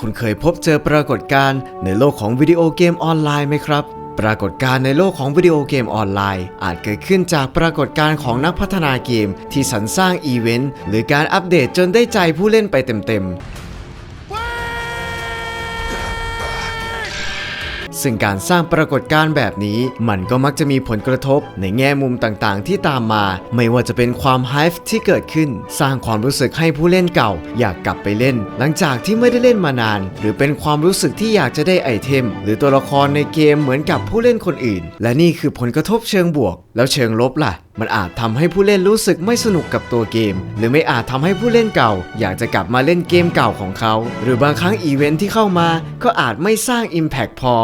คุณเคยพบเจอปรากฏการณ์ในโลกของวิดีโอเกมออนไลน์ไหมครับ ปรากฏการณ์ในโลกของวิดีโอเกมออนไลน์ อาจเกิดขึ้นจากปรากฏการณ์ของนักพัฒนาเกม ที่สรรสร้างอีเวนต์หรือการอัปเดตจนได้ใจผู้เล่นไปเต็มๆ ซึ่งการสร้างปรากฏการณ์แบบนี้ มันก็มักจะมีผลกระทบในแง่มุมต่างๆ ที่ตามมา ไม่ว่าจะเป็นความไฮฟ์ที่เกิดขึ้น สร้างความรู้สึกให้ผู้เล่นเก่า อยากกลับไปเล่น หลังจากที่ไม่ได้เล่นมานาน หรือเป็นความรู้สึกที่อยากจะได้ไอเทม หรือตัวละครในเกมเหมือนกับผู้เล่นคนอื่น และนี่คือผลกระทบเชิงบวก แล้วเชิงลบล่ะ มันอาจทำให้ผู้เล่นรู้สึกไม่สนุกกับตัวเกม หรือไม่อาจทำให้ผู้เล่นเก่า อยากจะกลับมาเล่นเกมเก่าของเขา หรือบางครั้งอีเวนท์ที่เข้ามาก็อาจไม่สร้าง Impact พอ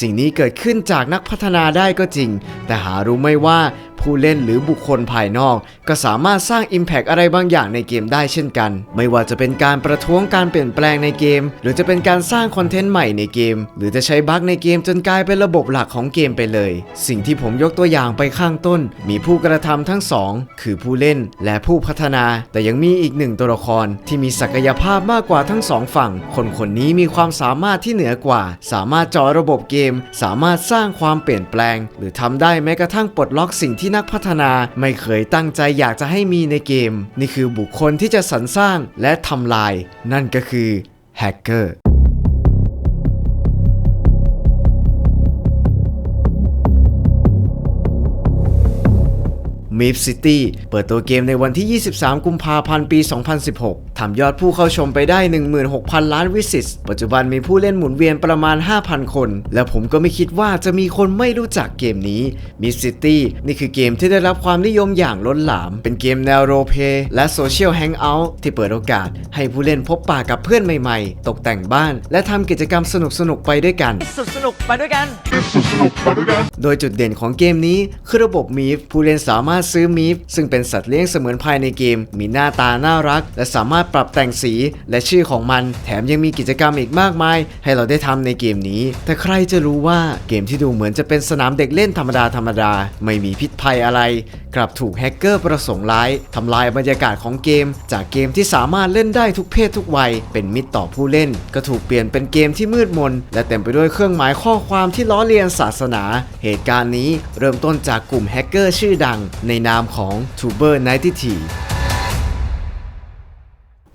สิ่งนี้เกิดขึ้นจากนักพัฒนาได้ก็จริง แต่หารู้ไม่ว่า ผู้เล่นหรือบุคคลภายนอก ก็สามารถสร้าง Impact อะไรบางอย่างในเกมได้เช่นกัน ไม่ว่าจะเป็นการประท้วงการเปลี่ยนแปลงในเกม หรือจะเป็นการสร้างคอนเทนต์ใหม่ในเกม หรือจะใช้บั๊กในเกมจนกลายเป็นระบบหลักของเกมไปเลย สิ่งที่ผมยกตัวอย่างไปข้างต้น มีผู้กระทำทั้งสองคือผู้เล่นและผู้พัฒนา แต่ยังมีอีกหนึ่งตัวละครที่มีศักยภาพมากกว่าทั้งสองฝั่ง คนคนนี้มีความสามารถที่เหนือกว่า สามารถจาะระบบเกม สามารถสร้างความเปลี่ยนแปลง หรือทำได้แม้กระทั่งปลดล็อกสิ่งที่นักพัฒนาไม่เคยตั้งใจอยากจะให้มีในเกม นี่คือบุคคลที่จะสรรสร้างและทำลาย นั่นก็คือแฮกเกอร์ Meep City เปิดตัวเกมในวันที่ 23 กุมภาพันธ์ ปี 2016 ทำยอดผู้เข้าชมไปได้ 16,000 ล้านวิสิตปัจจุบันมีผู้เล่นหมุนเวียนประมาณ 5,000 คน และผมก็ไม่คิดว่าจะมีคนไม่รู้จักเกมนี้ Meep City นี่คือเกมที่ได้รับความนิยมอย่างล้นหลาม เป็นเกมแนวโรลเพลย์และโซเชียลแฮงเอาท์ที่เปิดโอกาส ให้ผู้เล่นพบปะกับเพื่อนใหม่ๆ ตกแต่งบ้าน และทำกิจกรรมสนุกๆไปด้วยกันสุดสนุกไปด้วยกัน โดยจุดเด่นของเกมนี้คือระบบมีฟผู้เล่นสามารถซื้อมีฟซึ่งเป็นสัตว์เลี้ยงเสมือนภายในเกม มีหน้าตาน่ารัก และสามารถปรับแต่งสีและชื่อของมัน แถมยังมีกิจกรรมอีกมากมาย ให้เราได้ทำในเกมนี้ แต่ใครจะรู้ว่าเกมที่ดูเหมือนจะเป็นสนามเด็กเล่นธรรมดาธรรมดา ไม่มีพิษภัยอะไรกลับถูกแฮกเกอร์ประสงค์ร้ายทำลายบรรยากาศของเกม จากเกมที่สามารถเล่นได้ทุกเพศทุกวัย เป็นมิตรต่อผู้เล่น ก็ถูกเปลี่ยนเป็นเกมที่มืดมน และเต็มไปด้วยเครื่องหมายข้อความที่ล้อเลียนศาสนา เหตุการณ์นี้เริ่มต้นจากกลุ่มแฮกเกอร์ชื่อดัง ในนามของ Tuber 9 0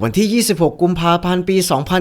วันที่ 26 กุมภาพันธ์ ปี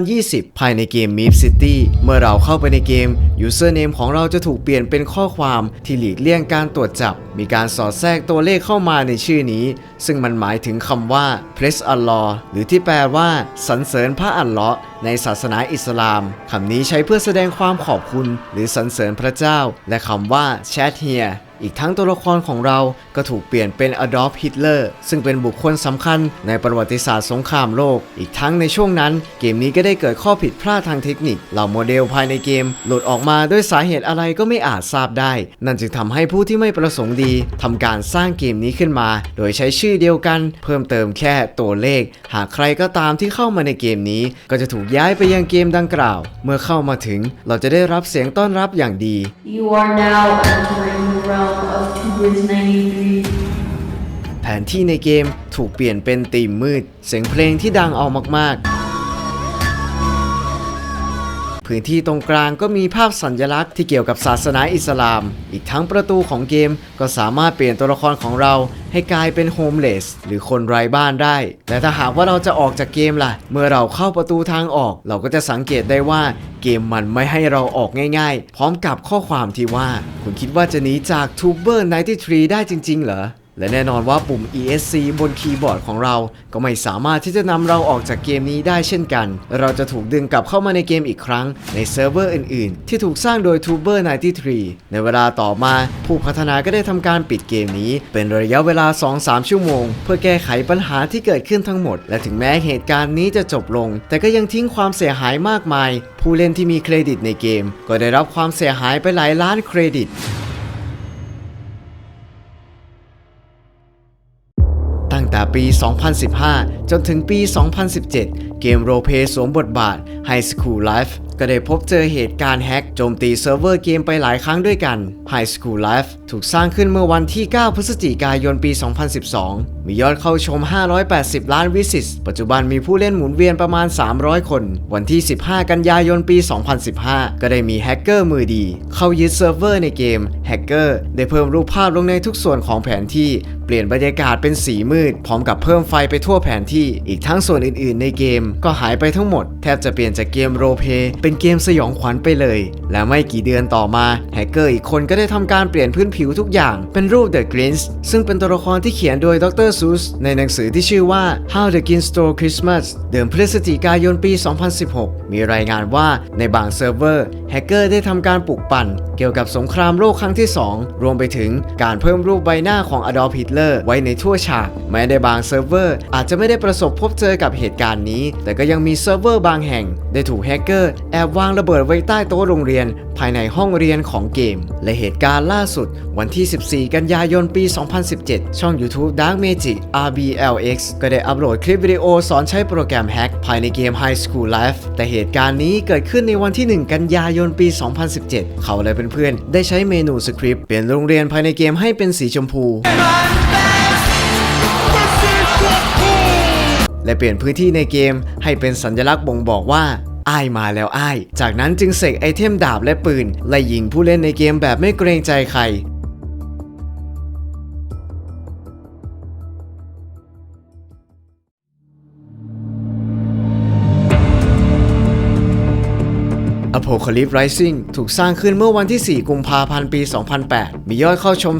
2020 ภายในเกม Meep City เมื่อเราเข้าไปในเกม Username ของเราจะถูกเปลี่ยนเป็นข้อความที่หลีกเลี่ยงการตรวจจับ มีการสอดแทรกตัวเลขเข้ามาในชื่อนี้ ซึ่งมันหมายถึงคำว่า Praise Allah หรือที่แปลว่าสรรเสริญพระอัลเลาะห์ ในศาสนาอิสลามคำนี้ใช้เพื่อแสดงความขอบคุณ หรือสรรเสริญพระเจ้า และคำว่า Chat here อีกทั้งตัวละครของเราก็ถูกเปลี่ยนเป็น Adolf Hitler ซึ่งเป็นบุคคลสำคัญในประวัติศาสตร์สงครามโลก อีกทั้งในช่วงนั้น เกมนี้ก็ได้เกิดข้อผิดพลาดทางเทคนิค เหล่าโมเดลภายในเกม หลุดออกมาด้วยสาเหตุอะไรก็ไม่อาจทราบได้ นั่นจึงทำให้ผู้ที่ไม่ประสงค์ดีทำการสร้างเกมนี้ขึ้นมา โดยใช้ชื่อเดียวกัน เพิ่มเติมแค่ตัวเลข หากใครก็ตามที่เข้ามาในเกมนี้ ก็จะถูกย้ายไปยังเกมดังกล่าว เมื่อเข้ามาถึงเราจะได้รับเสียงต้อนรับอย่างดี You are now entering the realm of Tubers 93. แผนที่ในเกมถูกเปลี่ยนเป็นธีมมืด เสียงเพลงที่ดังเอามากๆ พื้นที่ตรงกลางก็มีภาพสัญลักษณ์ที่เกี่ยวกับศาสนาอิสลาม อีกทั้งประตูของเกมก็สามารถเปลี่ยนตัวละครของเราให้กลายเป็นโฮมเลสหรือคนไร้บ้านได้ แต่ถ้าหากว่าเราจะออกจากเกมล่ะ เมื่อเราเข้าประตูทางออก เราก็จะสังเกตได้ว่าเกมมันไม่ให้เราออกง่ายๆ พร้อมกับข้อความที่ว่า คุณคิดว่าจะหนีจาก Tuber 93ได้จริงๆ เหรอ และแน่นอนว่าปุ่ม ESC บนคีย์บอร์ดของเรา ก็ไม่สามารถที่จะนำเราออกจากเกมนี้ได้เช่นกัน เราจะถูกดึงกลับเข้ามาในเกมอีกครั้งในเซิร์ฟเวอร์อื่นๆ ที่ถูกสร้างโดย Tuber 93 ในเวลาต่อมาผู้พัฒนาก็ได้ทำการปิดเกมนี้ เป็นระยะเวลา 2-3 ชั่วโมง เพื่อแก้ไขปัญหาที่เกิดขึ้นทั้งหมด และถึงแม้เหตุการณ์นี้จะจบลง แต่ก็ยังทิ้งความเสียหายมากมาย ผู้เล่นที่มีเครดิตในเกม ก็ได้รับความเสียหายไปหลายล้านเครดิต ปี 2015 จนถึงปี 2017 เกมโรเพสวมบทบาท High School Life ก็ได้พบเจอเหตุการณ์แฮ็กโจมตีเซิร์ฟเวอร์เกมไปหลายครั้งด้วยกัน High School Life ถูกสร้างขึ้นเมื่อวันที่ 9 พฤศจิกายนปี 2012 มียอดเข้าชม 580 ล้านวิสิตปัจจุบันมีผู้เล่นหมุนเวียนประมาณ 300 คน วันที่ 15 กันยายนปี 2015 ก็ได้มีแฮกเกอร์มือดี เข้ายึดเซิร์ฟเวอร์ในเกม แฮกเกอร์ได้เพิ่มรูปภาพลงในทุกส่วนของแผนที่เปลี่ยนบรรยากาศเป็นสีมืด พร้อมกับเพิ่มไฟไปทั่วแผนที่ อีกทั้งส่วนอื่นๆ ในเกมก็หายไปทั้งหมด แทบจะเปลี่ยนจากเกมโรเพเป็นเกมสยองขวัญไปเลย และไม่กี่เดือนต่อมาแฮกเกอร์อีกคนก็ได้ทำการเปลี่ยนพื้นผิวทุกอย่างเป็นรูป The Grinch ซึ่งเป็นตัวละครที่เขียนโดยดรซูสในหนังสือที่ชื่อว่า How the Grinch Stole Christmas เดือนพฤศจิกายนปี 2016 มีรายงานว่าในบางเซิร์ฟเวอร์แฮกเกอร์ได้ทำการปลุกปั่น เกี่ยวกับสงครามโลกครั้งที่ 2 รวมไปถึงการเพิ่มรูปใบหน้าของอดอล์ฟฮิตเลอร์ไว้ในทั่วฉากแม้ในบางเซิร์ฟเวอร์อาจจะไม่ได้ประสบพบเจอกับเหตุการณ์นี้ แต่ก็ยังมีเซิร์ฟเวอร์บางแห่ง ได้ถูกแฮกเกอร์แอบวางระเบิดไว้ใต้โต๊ะโรงเรียน ภายในห้องเรียนของเกม และเหตุการณ์ล่าสุด วันที่ 14 กันยายนปี 2017 ช่อง YouTube Dark Magic RBLX ก็ได้อัปโหลดคลิปวิดีโอสอนใช้โปรแกรมแฮกภายในเกม High School Life แต่เหตุการณ์นี้เกิดขึ้นในวันที่ 1 กันยายนปี 2017 เขาและเพื่อนๆได้ใช้เมนูสคริปต์เปลี่ยนโรงเรียนภายในเกมให้เป็นสีชมพู และเปลี่ยนพื้นที่ในเกม ให้เป็นสัญลักษณ์บ่งบอกว่าอ้ายมาแล้วอ้าย จากนั้นจึงเสกไอเทมดาบและปืนไล่ยิงผู้เล่นในเกมแบบไม่เกรงใจใคร Apocalypse Rising ถูกสร้างขึ้นเมื่อวันที่ 4 กุมภาพันธ์ ปี 2008 มียอดเข้าชม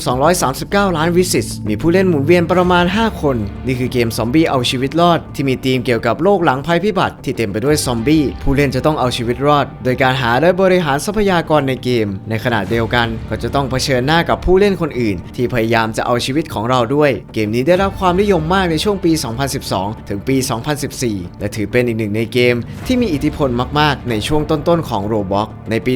239 ล้านวิสิตมีผู้เล่นหมุนเวียนประมาณ 5 คน นี่คือเกมซอมบี้เอาชีวิตรอด ที่มีธีมเกี่ยวกับโลกหลังภัยพิบัติที่เต็มไปด้วยซอมบี้ ผู้เล่นจะต้องเอาชีวิตรอด โดยการหาและบริหารทรัพยากรในเกม ในขณะเดียวกันก็จะต้องเผชิญหน้ากับผู้เล่นคนอื่น ที่พยายามจะเอาชีวิตของเราด้วย เกมนี้ได้รับความนิยมมากในช่วงปี 2012 ถึงปี 2014 และถือเป็นอีกหนึ่งในเกม ที่มีอิทธิพลมาก ๆ ในช่วงต้น ๆ ของ Roblox ในปี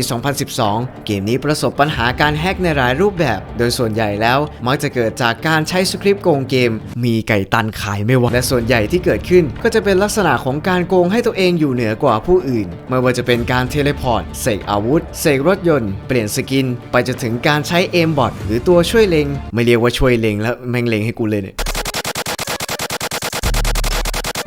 2012 เกมนี้ประสบปัญหาการแฮกในหลายรูปแบบ โดยส่วนใหญ่แล้วมักจะเกิดจากการใช้สคริปต์โกงเกม มีไก่ตันขายไม่ไหวและส่วนใหญ่ที่เกิดขึ้นก็จะเป็นลักษณะของการโกงให้ตัวเองอยู่เหนือกว่าผู้อื่น ไม่ว่าจะเป็นการเทเลพอร์ตเสกอาวุธเสกรถยนต์ เปลี่ยนสกิน ไปจนถึงการใช้เอมบอทหรือตัวช่วยเลงไม่เรียกว่าช่วยเลงแล้วแม่งเลงให้กูเลยเนี่ย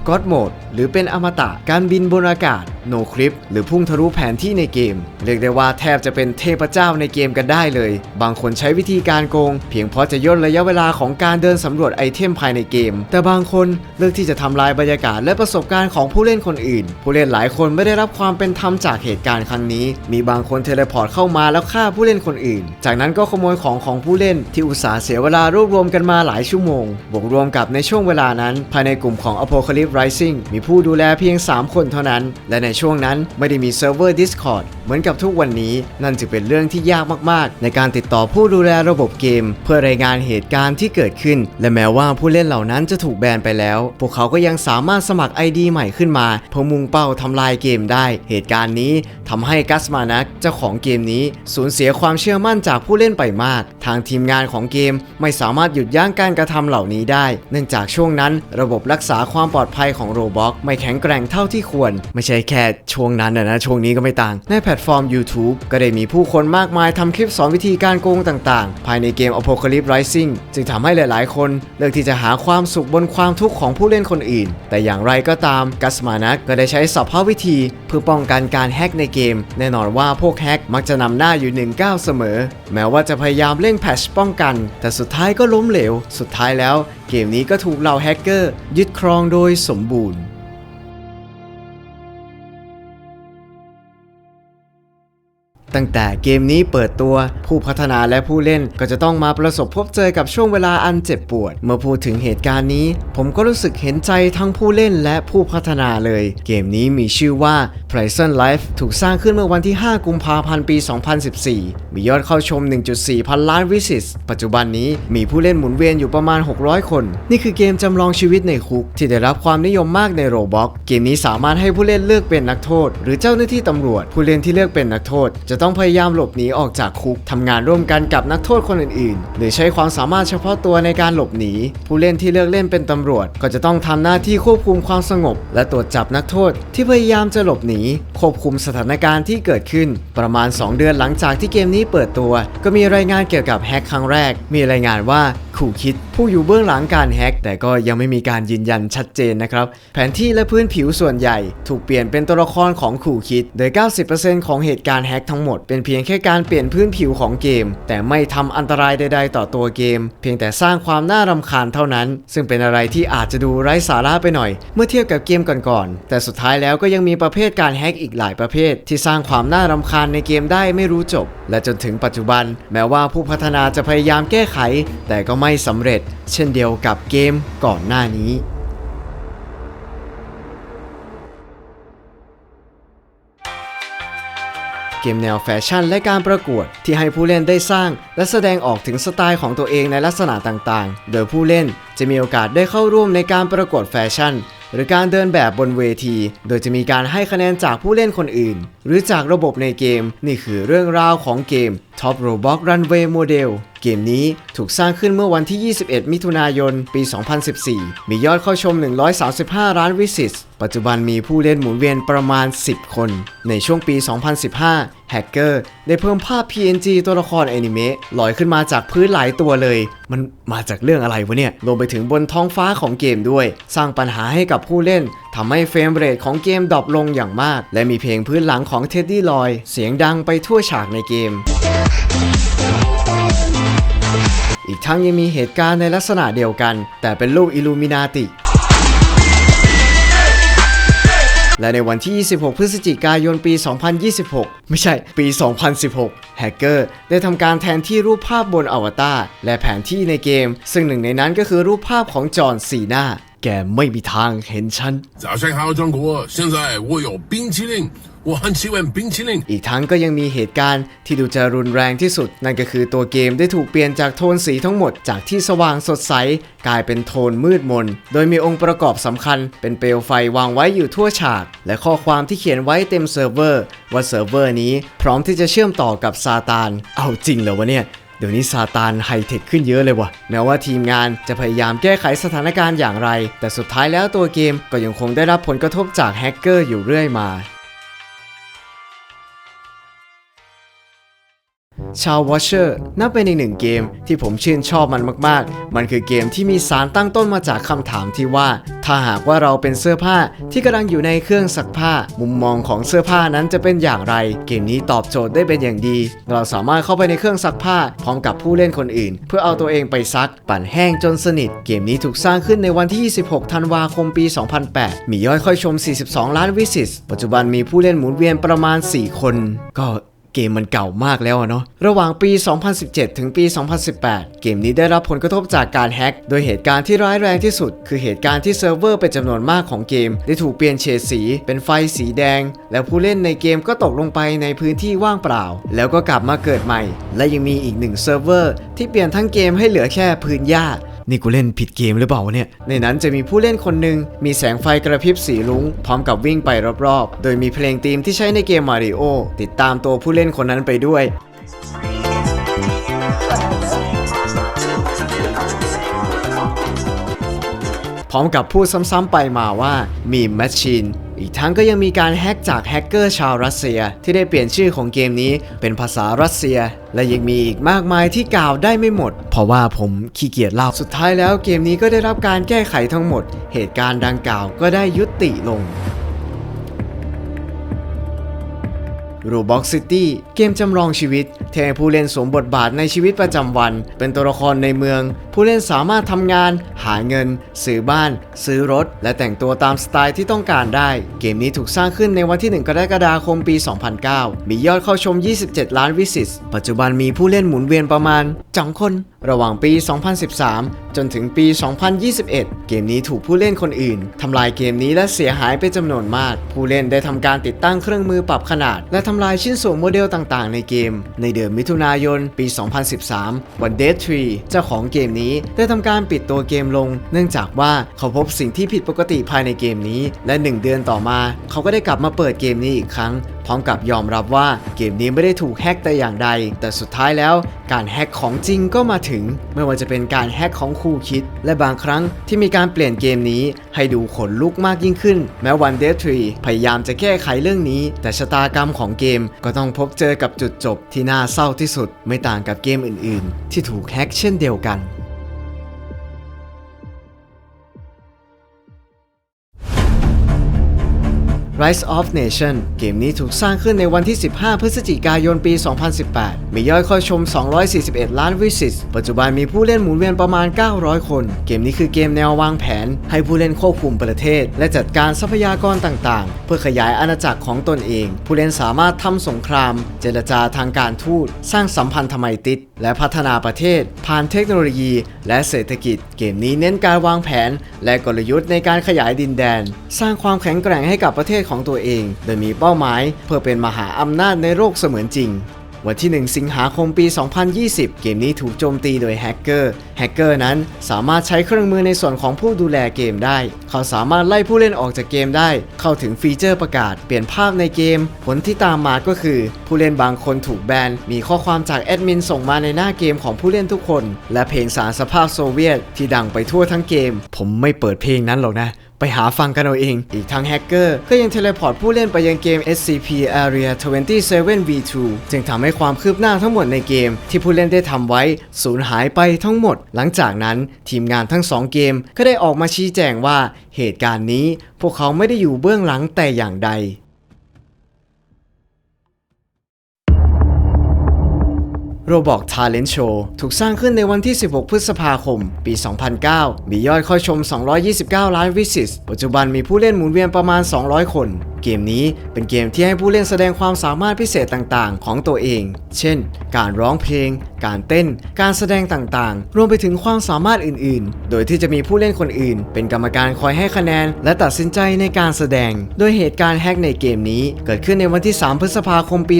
ก็ d โหมด หรือเป็นอมตะการบินบนอากาศโนคลิปหรือพุ่งทะลุแผนที่ในเกม เรียกได้ว่าแทบจะเป็นเทพเจ้าในเกมกันได้เลย บางคนใช้วิธีการโกง เพียงเพราะจะย่นระยะเวลาของการเดินสำรวจไอเทมภายในเกม แต่บางคนเลือกที่จะทำลายบรรยากาศและประสบการณ์ของผู้เล่นคนอื่น ผู้เล่นหลายคนไม่ได้รับความเป็นธรรมจากเหตุการณ์ครั้งนี้ มีบางคนเทเลพอร์ตเข้ามาแล้วฆ่าผู้เล่นคนอื่น จากนั้นก็ขโมยของของผู้เล่นที่อุตส่าห์เสียเวลารวบรวมกันมาหลายชั่วโมง บวกรวมกับในช่วงเวลานั้น ภายในกลุ่มของ Apocalypse Rising มีผู้ดูแลเพียง 3 คนเท่านั้น และในช่วงนั้นไม่ได้มีเซิร์ฟเวอร์ Discord เหมือนกับทุกวันนี้ นั่นจึงเป็นเรื่องที่ยากมากๆ ในการติดต่อผู้ดูแลระบบเกม เพื่อรายงานเหตุการณ์ที่เกิดขึ้น และแม้ว่าผู้เล่นเหล่านั้นจะถูกแบนไปแล้ว พวกเขาก็ยังสามารถสมัคร ID ใหม่ขึ้นมาเพื่อมุ่งเป้าทำลายเกมได้ เหตุการณ์นี้ทำให้กัสมานักเจ้าของเกมนี้สูญเสียความเชื่อมั่นจากผู้เล่นไปมาก ทางทีมงานของเกมไม่สามารถหยุดยั้งการกระทำเหล่านี้ได้ เนื่องจากช่วงนั้นระบบรักษาความปลอดภัยของโรบ็อกไม่แข็งแกร่งเท่าที่ควร ไม่ใช่แค่ช่วงนั้นนะนะช่วงนี้ก็ไม่ต่าง ในแพลตฟอร์ม YouTube ก็ได้มีผู้คนมากมายทำคลิปสอนวิธีการโกงต่างๆ ภายในเกม Apocalypse Rising จึงทำให้หลายๆ คนเลือกที่จะหาความสุขบนความทุกข์ของผู้เล่นคนอื่น แต่อย่างไรก็ตามกัสมานักก็ได้ใช้สัพพวิธี เพื่อป้องกันการแฮกในเกม แน่นอนว่าพวกแฮกมักจะนำหน้าอยู่หนึ่งก้าเสมอ แม้ว่าจะพยายามเร่งแพชป้องกัน แต่สุดท้ายก็ล้มเหลว สุดท้ายแล้ว เกมนี้ก็ถูกเหล่าแฮกเกอร์ยึดครองโดยสมบูรณ์ ตั้งแต่เกมนี้เปิดตัวผู้พัฒนาและผู้เล่นก็จะต้องมาประสบพบเจอกับช่วงเวลาอันเจ็บปวด เมื่อพูดถึงเหตุการณ์นี้ ผมก็รู้สึกเห็นใจทั้งผู้เล่นและผู้พัฒนาเลย เกมนี้มีชื่อว่า Prison Life ถูกสร้างขึ้นเมื่อวันที่ 5 กุมภาพันธ์ปี 2014 มียอดเข้าชม 1.4 พันล้านวิสิตปัจจุบันนี้มีผู้เล่นหมุนเวียนอยู่ประมาณ 600 คน นี่คือเกมจำลองชีวิตในคุก ที่ได้รับความนิยมมากในโรบ็อกเกมนี้สามารถให้ผู้เล่นเลือกเป็นนักโทษ หรือเจ้าหน้าที่ตำรวจ ผู้เล่นที่เลือกเป็นนักโทษจะต้องพยายามหลบหนีออกจากคุกทำงานร่วมกันกับนักโทษคนอื่นๆ หรือใช้ความสามารถเฉพาะตัวในการหลบหนีผู้เล่นที่เลือกเล่นเป็นตำรวจ ก็จะต้องทำหน้าที่ควบคุมความสงบ และตรวจจับนักโทษ ที่พยายามจะหลบหนีควบคุมสถานการณ์ที่เกิดขึ้น ประมาณ 2 เดือนหลังจากที่เกมนี้เปิดตัว ก็มีรายงานเกี่ยวกับแฮกครั้งแรก มีรายงานว่าขู่คิด ผู้อยู่เบื้องหลังการแฮ็ก แต่ก็ยังไม่มีการยืนยันชัดเจนนะครับ แผนที่และพื้นผิวส่วนใหญ่ ถูกเปลี่ยนเป็นตัวละครของขู่คิด โดย 90%ของเหตุการณ์แฮ็กทั้งหมด เป็นเพียงแค่การเปลี่ยนพื้นผิวของเกม แต่ไม่ทำอันตรายใด ๆ ต่อตัวเกม เพียงแต่สร้างความน่ารำคาญเท่านั้น ซึ่งเป็นอะไรที่อาจจะดูไร้สาระไปหน่อย เมื่อเทียบกับเกมก่อนๆแต่สุดท้ายแล้วก็ยังมีประเภทการแฮ็กอีกหลายประเภท ที่สร้างความน่ารำคาญในเกมได้ไม่รู้จบ และจนถึงปัจจุบัน แม้ว่าผู้พัฒนาจะพยายามแก้ไข แต่ก็ไม่สำเร็จ เช่นเดียวกับเกมก่อนหน้านี้ เกมแนวแฟชั่นและการประกวดที่ให้ผู้เล่นได้สร้าง และแสดงออกถึงสไตล์ของตัวเองในลักษณะต่างๆ โดยผู้เล่นจะมีโอกาสได้เข้าร่วมในการประกวดแฟชั่นหรือการเดินแบบบนเวที โดยจะมีการให้คะแนนจากผู้เล่นคนอื่น หรือจากระบบในเกม นี่คือเรื่องราวของเกม Top Roblox Runway Model เกมนี้ถูกสร้างขึ้นเมื่อวันที่ 21 มิถุนายน ปี 2014 มียอดเข้าชม 135 ล้านวิสิตปัจจุบันมีผู้เล่นหมุนเวียนประมาณ 10 คน ในช่วงปี 2015 แฮกเกอร์ได้เพิ่มภาพ PNG ตัวละครแอนิเมะลอยขึ้นมาจากพื้นหลายตัวเลย มันมาจากเรื่องอะไรวะเนี่ยรวมไปถึงบนท้องฟ้าของเกมด้วย สร้างปัญหาให้กับผู้เล่นทำให้เฟรมเรทของเกมดรอปลงอย่างมาก และมีเพลงพื้นหลังของเท็ดดี้ลอย เสียงดังไปทั่วฉากในเกมอีกทั้งยังมีเหตุการณ์ในลักษณะเดียวกัน แต่เป็นลูกอิลูมินาติ และในวันที่ 26 พฤศจิกายน ปี 2026 ไม่ใช่ ปี 2016 แฮกเกอร์ได้ทำการแทนที่รูปภาพบนอวตารและแผนที่ในเกม ซึ่งหนึ่งในนั้นก็คือรูปภาพของจอห์นซีนาแกไม่มีทางเห็นฉัน 早上好，中国！现在我有冰淇淋，我很喜欢冰淇淋。 อีกทั้งก็ยังมีเหตุการณ์ที่ดูจะรุนแรงที่สุด นั่นก็คือตัวเกมได้ถูกเปลี่ยนจากโทนสีทั้งหมดจากที่สว่างสดใส กลายเป็นโทนมืดมน โดยมีองค์ประกอบสำคัญ เป็นเปลวไฟวางไว้อยู่ทั่วฉาก และข้อความที่เขียนไว้เต็มเซิร์ฟเวอร์ ว่าเซิร์ฟเวอร์นี้พร้อมที่จะเชื่อมต่อกับซาตาน เอาจริงเหรอวะเนี่ยเดี๋ยวนี้ซาตานไฮเทคขึ้นเยอะเลยว่ะแม้ว่าทีมงานจะพยายามแก้ไขสถานการณ์อย่างไร แต่สุดท้ายแล้วตัวเกมก็ยังคงได้รับผลกระทบจากแฮกเกอร์อยู่เรื่อยมา ชาววอชเชอร์นับเป็นอีกหนึ่งเกมที่ผมชื่นชอบมันมากๆ มันคือเกมที่มีสารตั้งต้นมาจากคำถามที่ว่า ถ้าหากว่าเราเป็นเสื้อผ้าที่กำลังอยู่ในเครื่องซักผ้า มุมมองของเสื้อผ้านั้นจะเป็นอย่างไร เกมนี้ตอบโจทย์ได้เป็นอย่างดี เราสามารถเข้าไปในเครื่องซักผ้า พร้อมกับผู้เล่นคนอื่น เพื่อเอาตัวเองไปซัก ปั่นแห้งจนสนิท เกมนี้ถูกสร้างขึ้นในวันที่ 26 ธันวาคมปี 2008 มียอดเข้าชม 42 ล้านวิสิตปัจจุบันมีผู้เล่นหมุนเวียนประมาณ 4 คน ก็ เกมมันเก่ามากแล้วอะเนาะ ระหว่างปี 2017 ถึงปี 2018 เกมนี้ได้รับผลกระทบจากการแฮ็ก โดยเหตุการณ์ที่ร้ายแรงที่สุด คือเหตุการณ์ที่เซิร์ฟเวอร์เป็นจำนวนมากของเกม ได้ถูกเปลี่ยนเฉดสี เป็นไฟสีแดง แล้วผู้เล่นในเกมก็ตกลงไปในพื้นที่ว่างเปล่า แล้วก็กลับมาเกิดใหม่ และยังมีอีกหนึ่งเซิร์ฟเวอร์ที่เปลี่ยนทั้งเกมให้เหลือแค่พื้นหญ้า นี่กูเล่นผิดเกมหรือเปล่าวะเนี่ย ในนั้นจะมีผู้เล่นคนหนึ่งมีแสงไฟกระพริบสีรุ้งพร้อมกับวิ่งไปรอบๆ โดยมีเพลงธีมที่ใช้ในเกมมาริโอติดตามตัวผู้เล่นคนนั้นไปด้วยพร้อมกับพูดซ้ำๆไปมาว่ามีแมชชีน อีกทั้งก็ยังมีการแฮกจากแฮกเกอร์ชาวรัสเซีย ที่ได้เปลี่ยนชื่อของเกมนี้เป็นภาษารัสเซีย และยังมีอีกมากมายที่กล่าวได้ไม่หมด เพราะว่าผมขี้เกียจเล่าสุดท้ายแล้วเกมนี้ก็ได้รับการแก้ไขทั้งหมด เหตุการณ์ดังกล่าวก็ได้ยุติลง Roblox City เกมจำลองชีวิตที่ให้ผู้เล่นสวมบทบาทในชีวิตประจำวัน เป็นตัวละครในเมือง ผู้เล่นสามารถทำงาน หาเงิน ซื้อบ้าน ซื้อรถ และแต่งตัวตามสไตล์ที่ต้องการได้ เกมนี้ถูกสร้างขึ้นในวันที่ 1 กรกฎาคมปี 2009 มียอดเข้าชม 27 ล้านวิสิตปัจจุบันมีผู้เล่นหมุนเวียนประมาณ2คน ระหว่างปี 2013 จนถึงปี 2021 เกมนี้ถูกผู้เล่นคนอื่นทำลายเกมนี้และเสียหายไปจำนวนมาก ผู้เล่นได้ทำการติดตั้งเครื่องมือปรับขนาด และทำลายชิ้นส่วนโมเดลต่างๆ ในเกม ในเดือนมิถุนายน ปี 2013 วัน Dead Tree เจ้าของเกมนี้ได้ทำการปิดตัวเกมลง เนื่องจากว่าเขาพบสิ่งที่ผิดปกติภายในเกมนี้ และ 1 เดือนต่อมา เขาก็ได้กลับมาเปิดเกมนี้อีกครั้ง พร้อมกับยอมรับว่าเกมนี้ไม่ได้ถูกแฮ็กแต่อย่างใด แต่สุดท้ายแล้ว การแฮ็กของจริงก็มาถึงไม่ว่าจะเป็นการแฮ็กของคู่คิด และบางครั้งที่มีการเปลี่ยนเกมนี้ให้ดูขนลุกมากยิ่งขึ้น แม้วันเดทรีพยายามจะแก้ไขเรื่องนี้ แต่ชะตากรรมของเกมก็ต้องพบเจอกับจุดจบที่น่าเศร้าที่สุด ไม่ต่างกับเกมอื่น ๆ ที่ถูกแฮ็กเช่นเดียวกัน Rise of Nation เกมนี้ถูกสร้างขึ้นในวันที่ 15 พฤศจิกายนปี 2018 มียอดเข้าชม 241 ล้านวิสิตปัจจุบันมีผู้เล่นหมุนเวียนประมาณ 900 คน เกมนี้คือเกมแนววางแผน ให้ผู้เล่นควบคุมประเทศ และจัดการทรัพยากรต่างๆ เพื่อขยายอาณาจักรของตนเอง ผู้เล่นสามารถทำสงคราม เจรจาทางการทูต สร้างสัมพันธไมตริและพัฒนาประเทศ ผ่านเทคโนโลยี และเศรษฐกิจ เกมนี้เน้นการวางแผน และกลยุทธ์ในการขยายดินแดน สร้างความแข็งแกร่งให้กับประเทศของตัวเอง โดยมีเป้าหมายเพื่อเป็นมหาอำนาจในโลกเสมือนจริง วันที่ 1 สิงหาคมปี 2020 เกมนี้ถูกโจมตีโดยแฮกเกอร์ แฮกเกอร์นั้นสามารถใช้เครื่องมือในส่วนของผู้ดูแลเกมได้ เขาสามารถไล่ผู้เล่นออกจากเกมได้ เข้าถึงฟีเจอร์ประกาศ เปลี่ยนภาพในเกม ผลที่ตามมาก็คือ ผู้เล่นบางคนถูกแบน มีข้อความจากแอดมินส่งมาในหน้าเกมของผู้เล่นทุกคน และเพลงสารสภาพโซเวียต ที่ดังไปทั่วทั้งเกม ผมไม่เปิดเพลงนั้นหรอกนะไปหาฟังกันเอาเอง อีกทั้งแฮกเกอร์ก็ยังเทเลพอร์ตผู้เล่นไปยังเกม SCP Area 27 V2 จึงทำให้ความคืบหน้าทั้งหมดในเกม ที่ผู้เล่นได้ทำไว้สูญหายไปทั้งหมดหลังจากนั้นทีมงานทั้งสองเกมก็ได้ออกมาชี้แจงว่าเหตุการณ์นี้พวกเขาไม่ได้อยู่เบื้องหลังแต่อย่างใดโรบอก Talent Show ถูกสร้างขึ้นในวันที่ 16 พฤษภาคม ปี 2009 มียอดเข้าชม 229 ล้านวิสิตปัจจุบันมีผู้เล่นหมุนเวียนประมาณ 200 คน เกมนี้เป็นเกมที่ให้ผู้เล่นแสดงความสามารถพิเศษต่างๆ ของตัวเอง เช่น การร้องเพลง การเต้น การแสดงต่างๆ รวมไปถึงความสามารถอื่นๆ โดยที่จะมีผู้เล่นคนอื่น เป็นกรรมการคอยให้คะแนน และตัดสินใจในการแสดง โดยเหตุการณ์แฮกในเกมนี้ เกิดขึ้นในวันที่ 3 พฤษภาคมปี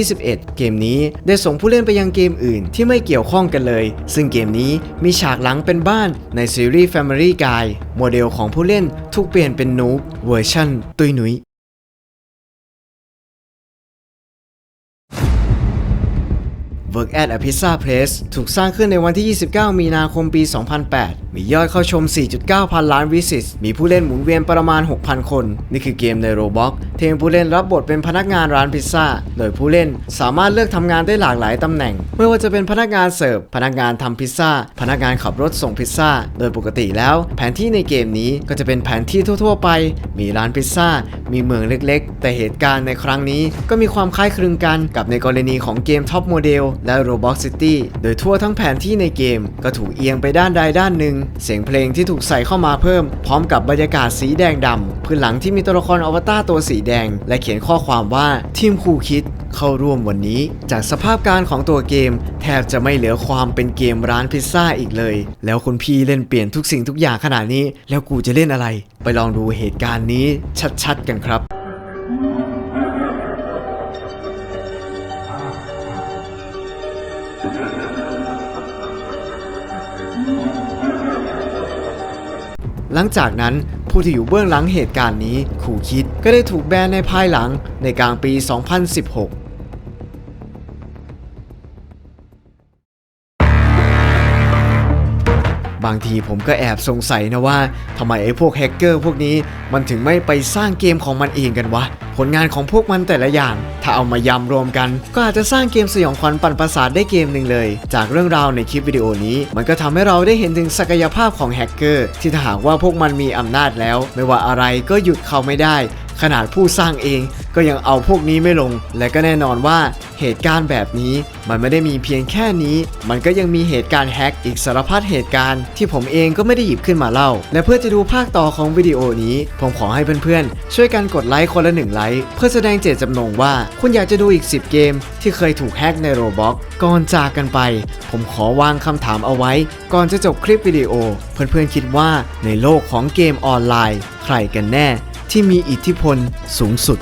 2021 เกมนี้ได้ส่งผู้เล่นไปยังเกมอื่น ที่ไม่เกี่ยวข้องกันเลย ซึ่งเกมนี้มีฉากหลังเป็นบ้านในซีรีส์ Family Guy โมเดลของผู้เล่นถูกเปลี่ยนเป็นนูบเวอร์ชันตุยหนุย Work at a Pizza Place ถูกสร้างขึ้นในวันที่ 29 มีนาคมปี 2008 มียอดเข้าชม 4.9 พันล้านวิสิตมีผู้เล่นหมุนเวียนประมาณ 6,000 คน นี่คือเกมใน Roblox เทงผู้เล่นรับบทเป็นพนักงานร้านพิซซ่า โดยผู้เล่นสามารถเลือกทำงานได้หลากหลายตำแหน่ง ไม่ว่าจะเป็นพนักงานเสิร์ฟ พนักงานทำพิซซ่า พนักงานขับรถส่งพิซซ่า โดยปกติแล้ว แผนที่ในเกมนี้ก็จะเป็นแผนที่ทั่ว ๆ ไป มีร้านพิซซ่า มีเมืองเล็ก ๆ แต่เหตุการณ์ในครั้งนี้ก็มีความคล้ายคลึงกันกับในกรณีของเกม Top Model และ Roblox City โดยทั่วทั้งแผนที่ในเกม ก็ถูกเอียงไปด้านใดด้านหนึ่ง เสียงเพลงที่ถูกใส่เข้ามาเพิ่ม พร้อมกับบรรยากาศสีแดงดำพื้นหลังที่มีตัวละครอวตารตัวสีแดง และเขียนข้อความว่าทีมคู่คิดเข้าร่วมวันนี้ จากสภาพการของตัวเกม แทบจะไม่เหลือความเป็นเกมร้านพิซซ่าอีกเลย แล้วคุณพี่เล่นเปลี่ยนทุกสิ่งทุกอย่างขนาดนี้ แล้วกูจะเล่นอะไร ไปลองดูเหตุการณ์นี้ชัดๆ กันครับ หลังจากนั้นผู้ที่อยู่เบื้องหลังเหตุการณ์นี้ขู่คิดก็ได้ถูกแบนในภายหลังในกลางปี 2016 บางทีผมก็แอบสงสัยนะว่าทำไมไอ้พวกแฮกเกอร์พวกนี้มันถึงไม่ไปสร้างเกมของมันเองกันวะ ผลงานของพวกมันแต่ละอย่าง ถ้าเอามายำรวมกัน ก็อาจจะสร้างเกมสยองขวัญปั่นประสาทได้เกมหนึ่งเลย จากเรื่องราวในคลิปวิดีโอนี้ มันก็ทำให้เราได้เห็นถึงศักยภาพของแฮกเกอร์ที่ถ้าหากว่าพวกมันมีอำนาจแล้ว ไม่ว่าอะไรก็หยุดเขาไม่ได้ ขนาดผู้สร้างเองก็ยังเอาพวกนี้ไม่ลง และก็แน่นอนว่าเหตุการณ์แบบนี้มันไม่ได้มีเพียงแค่นี้ มันก็ยังมีเหตุการณ์แฮกอีกสารพัดเหตุการณ์ที่ผมเองก็ไม่ได้หยิบขึ้นมาเล่า และเพื่อจะดูภาคต่อของวิดีโอนี้ ผมขอให้เพื่อนๆ ช่วยกันกดไลค์คนละหนึ่งไลค์เพื่อแสดงเจตจำนงว่า คุณอยากจะดูอีก 10 เกม ที่เคยถูกแฮกในโรบ็อกก่อนจากกันไป ผมขอวางคำถามเอาไว้ ก่อนจะจบคลิปวิดีโอ เพื่อนๆคิดว่าในโลกของเกมออนไลน์ ใครกันแน่ ที่มีอิทธิพลสูงสุด